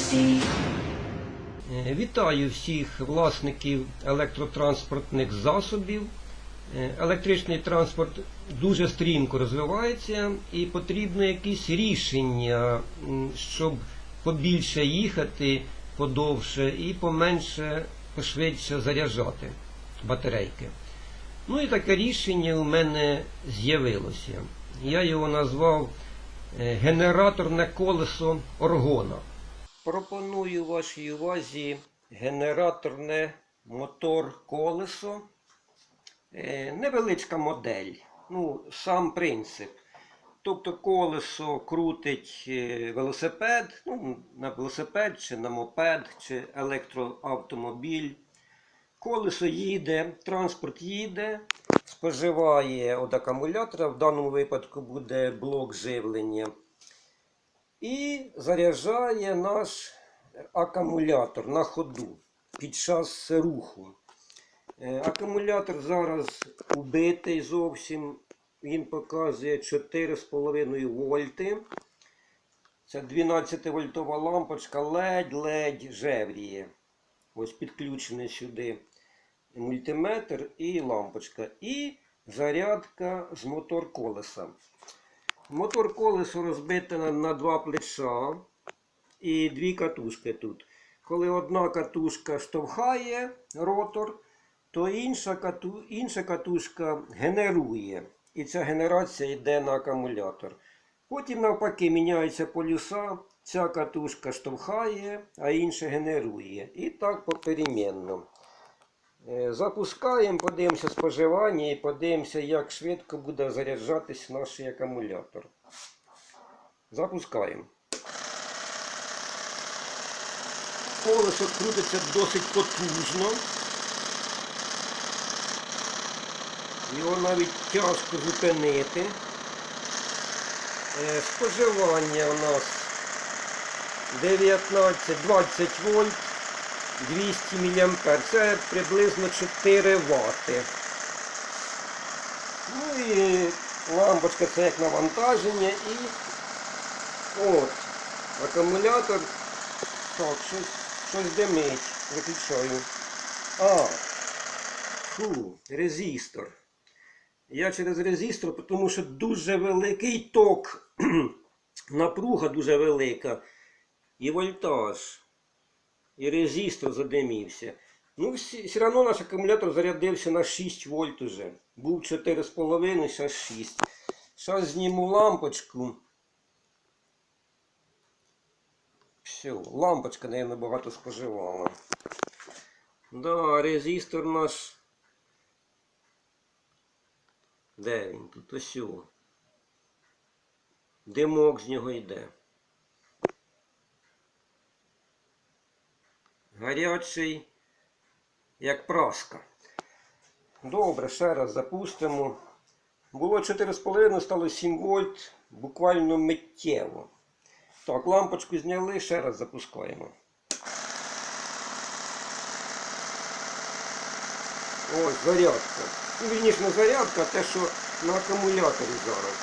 Е, Вітаю всіх власників електротранспортних засобів. Е, Електричний транспорт дуже стрімко розвивається і потрібно якісь рішення, щоб побільше їхати, подовше і поменше, пошвидше заряджати батарейки. Ну і таке рішення у мене з'явилося. Я його назвав е, генераторне колесо оргона. Пропоную вашій увазі генераторне мотор колесо. Е, Невеличка модель. Ну, сам принцип. Тобто колесо крутить е, велосипед, ну, на велосипед, чи на мопед, чи електроавтомобіль. Колесо їде, транспорт їде, споживає від акумулятора, в даному випадку буде блок живлення. І заряджає наш акумулятор на ходу під час руху. Е, Акумулятор зараз убитий зовсім. Він показує 4,5 вольти. Це 12 вольтова лампочка ледь-ледь жевріє. Ось підключений сюди мультиметр і лампочка. І зарядка з мотор колеса. Мотор колесо розбите на, на два плеча і дві катушки тут. Коли одна катушка штовхає ротор, то інша, кату, інша катушка генерує. І ця генерація йде на акумулятор. Потім, навпаки, міняються полюса. Ця катушка штовхає, а інша генерує. І так попеременно. Е, Запускаємо, подивимося споживання і подивимося, як швидко буде заряджатись наш акумулятор. Запускаємо. Колесо крутиться досить потужно. Його навіть тяжко зупинити. Е, Споживання у нас 19-20 вольт. 200 мА. Це приблизно 4 Вт. Ну і лампочка це як навантаження і от акумулятор. Так, щось, щось димить. Виключаю. А, фу, резистор. Я через резистор, тому що дуже великий ток, напруга дуже велика і вольтаж. І резистор задимівся. Ну, все, одно наш акумулятор зарядився на 6 вольт уже. Був 4,5, зараз 6. Зараз зніму лампочку. Все, лампочка, наверное, багато споживала. Да, резистор наш. Де він тут? Ось. Димок з нього йде. Гарячий, як праска. Добре, ще раз запустимо. Було 4,5, стало 7 вольт, буквально миттєво. Так, лампочку зняли, ще раз запускаємо. Ось зарядка. Ну, вірніше, не зарядка, а те, що на акумуляторі зараз.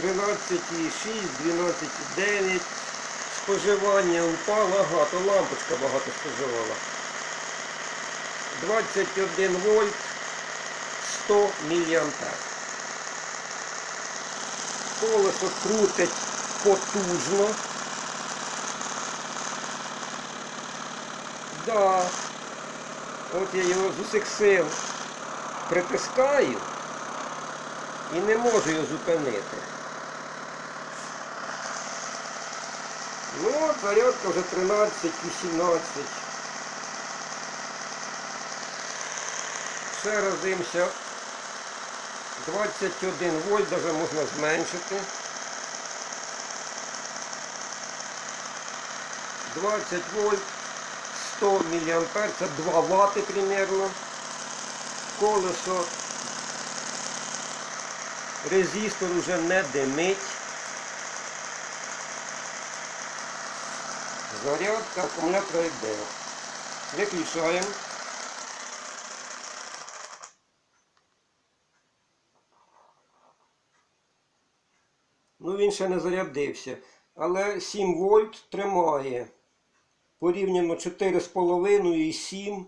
13,6, 12,9 споживання упало, ага, то лампочка багато споживала. 21 вольт 100 мА. Колесо крутить потужно. Да. От я його з усіх сил притискаю і не можу його зупинити. Ну, от зарядка вже 13-18. Ще раз дивимося. 21 вольт, навіть можна зменшити. 20 вольт, 100 мА, це 2 Вт примерно. Колесо. Резистор вже не димить. Зарядка акумулятора йде. Виключаємо. Ну він ще не зарядився. Але 7 вольт тримає. Порівняно 4,5 і 7.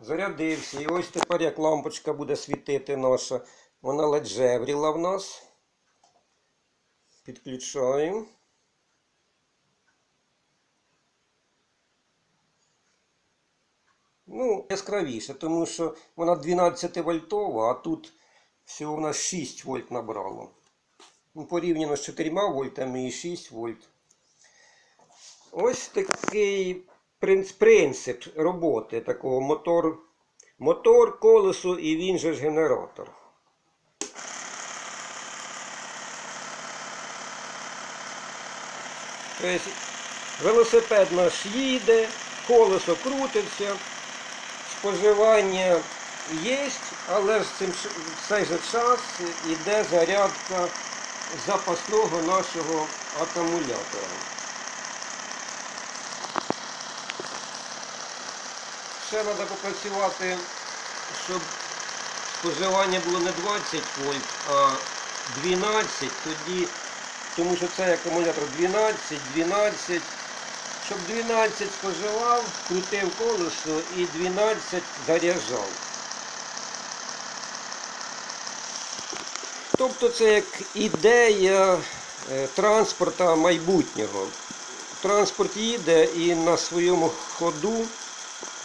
Зарядився. І ось тепер як лампочка буде світити наша. Вона ледь жевріла в нас. Підключаємо. Ну, яскравіше, тому що вона 12 вольтова, а тут всього в нас 6 вольт набрало. Ну, порівняно з 4 вольтами і 6 вольт. Ось такий принц- принцип роботи такого мотор, мотор, колесо і він же ж генератор. Тобто велосипед наш їде, колесо крутиться, споживання є, але ж цим, в цей же час йде зарядка запасного нашого акумулятора. Ще треба попрацювати, щоб споживання було не 20 вольт, а 12, тоді, тому що цей акумулятор 12, 12, щоб 12 споживав, крутив колесо і 12 заряджав. Тобто це як ідея е, транспорта майбутнього. Транспорт їде і на своєму ходу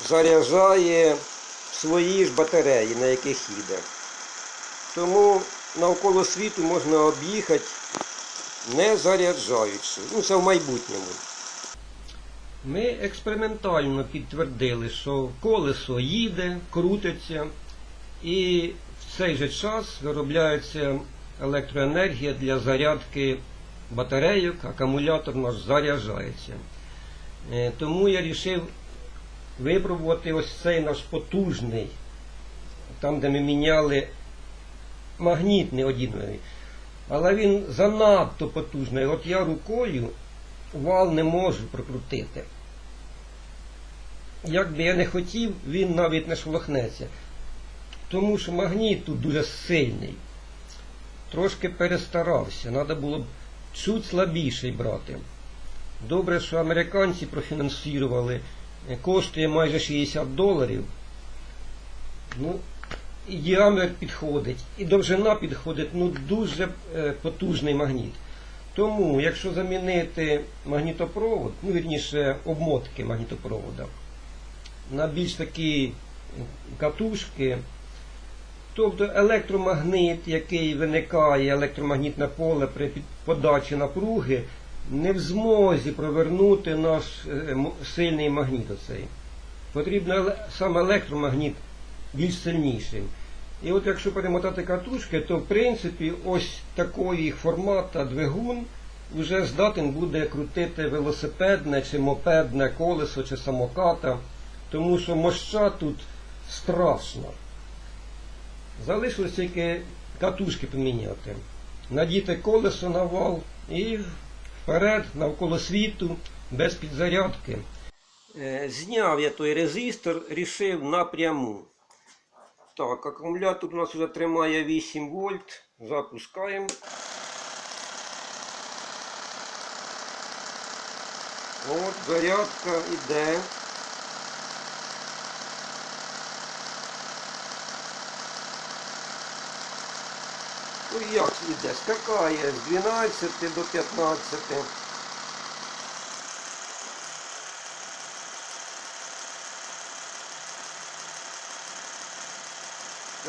заряджає свої ж батареї, на яких їде. Тому навколо світу можна об'їхати не заряджаючи. Ну, це в майбутньому. Ми експериментально підтвердили, що колесо їде, крутиться, і в цей же час виробляється електроенергія для зарядки батарейок, акумулятор наш заряджається. Е, Тому я вирішив випробувати ось цей наш потужний, там, де ми міняли магнітний одіновий. Але він занадто потужний. От я рукою вал не можу прокрутити. Як би я не хотів, він навіть не шелохнеться. Тому що магніт тут дуже сильний. Трошки перестарався. Треба було б чуть слабіший брати. Добре, що американці профінансували. Коштує майже 60 доларів. Ну, і діаметр підходить, і довжина підходить, ну дуже е, потужний магніт. Тому, якщо замінити магнітопровод, ну вірніше обмотки магнітопровода, на більш такі катушки, тобто електромагнит, який виникає, електромагнітне поле при подачі напруги, не в змозі провернути наш е, сильний магніт оцей. Потрібно саме електромагніт більш сильніший. І от якщо перемотати катушки, то в принципі ось такої формата двигун вже здатен буде крутити велосипедне чи мопедне колесо чи самоката, тому що моща тут страшна. Залишилось тільки катушки поміняти. Надіти колесо на вал і вперед навколо світу без підзарядки. Е, Зняв я той резистор, рішив напряму. Так, акумулятор у нас вже тримає 8 вольт. Запускаємо. От, зарядка йде. Ну як іде? Скакає з 12 до 15.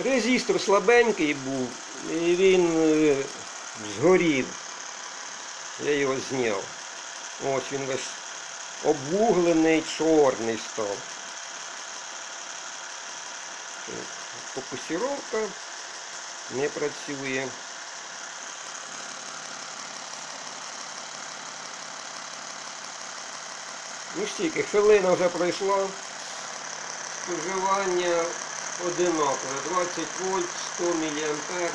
Резистор слабенький був, і він е, згорів. Я його зняв. Ось він весь обвуглений, чорний став. Фокусировка не працює. Ну стільки, хвилина вже пройшла. Споживання одинакове. 20 вольт, 100 мА,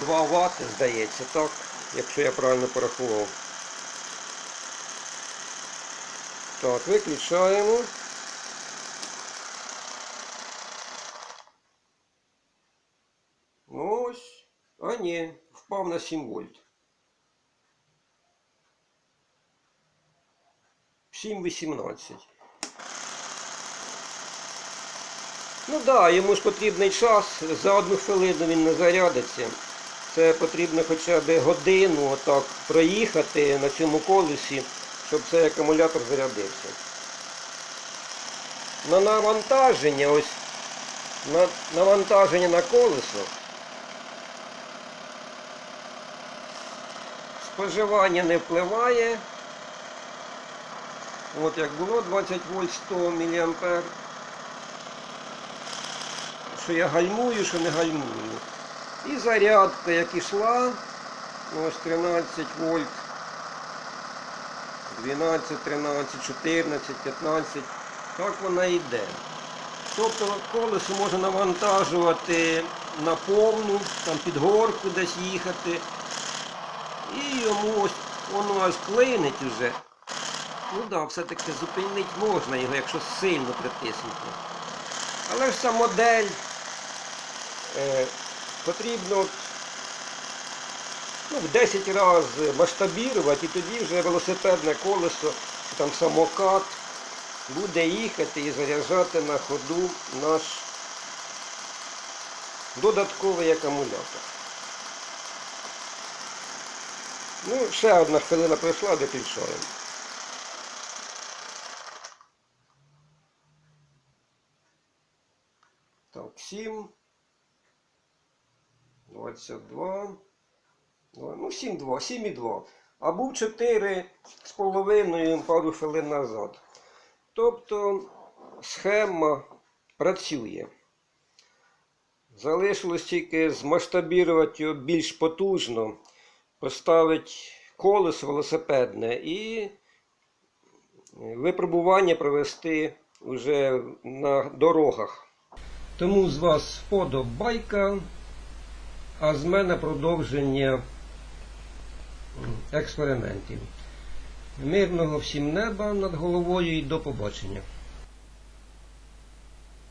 2 Вт, здається, так? Якщо я правильно порахував. Так, виключаємо. Ну, ось. А ні, впав на 7 вольт. 7,18. Ну да, йому ж потрібний час, за одну хвилину він не зарядиться. Це потрібно хоча б годину отак проїхати на цьому колесі, щоб цей акумулятор зарядився. На навантаження, ось на навантаження на колесо. Споживання не впливає. От як було 20 вольт 100 мА. Що я гальмую, що не гальмую. І зарядка, як ішла, ось 13 вольт, 12, 13, 14, 15, так вона йде. Тобто колесо можна навантажувати на повну, там під горку десь їхати. І йому ось воно аж клинить уже. Ну так, да, все-таки зупинити можна його, якщо сильно притиснути. Але ж ця модель потрібно ну, в 10 разів масштабірувати, і тоді вже велосипедне колесо, там самокат буде їхати і заряджати на ходу наш додатковий акумулятор. Ну, ще одна хвилина пройшла, виключаємо. Так, 7. 22. Ну, 7,2, 7,2. А був 4 з половиною пару хвилин назад. Тобто схема працює. Залишилось тільки змасштабірувати його більш потужно, поставити колесо велосипедне і випробування провести вже на дорогах. Тому з вас вподобайка, а з мене продовження експериментів. Мирного всім неба над головою і до побачення.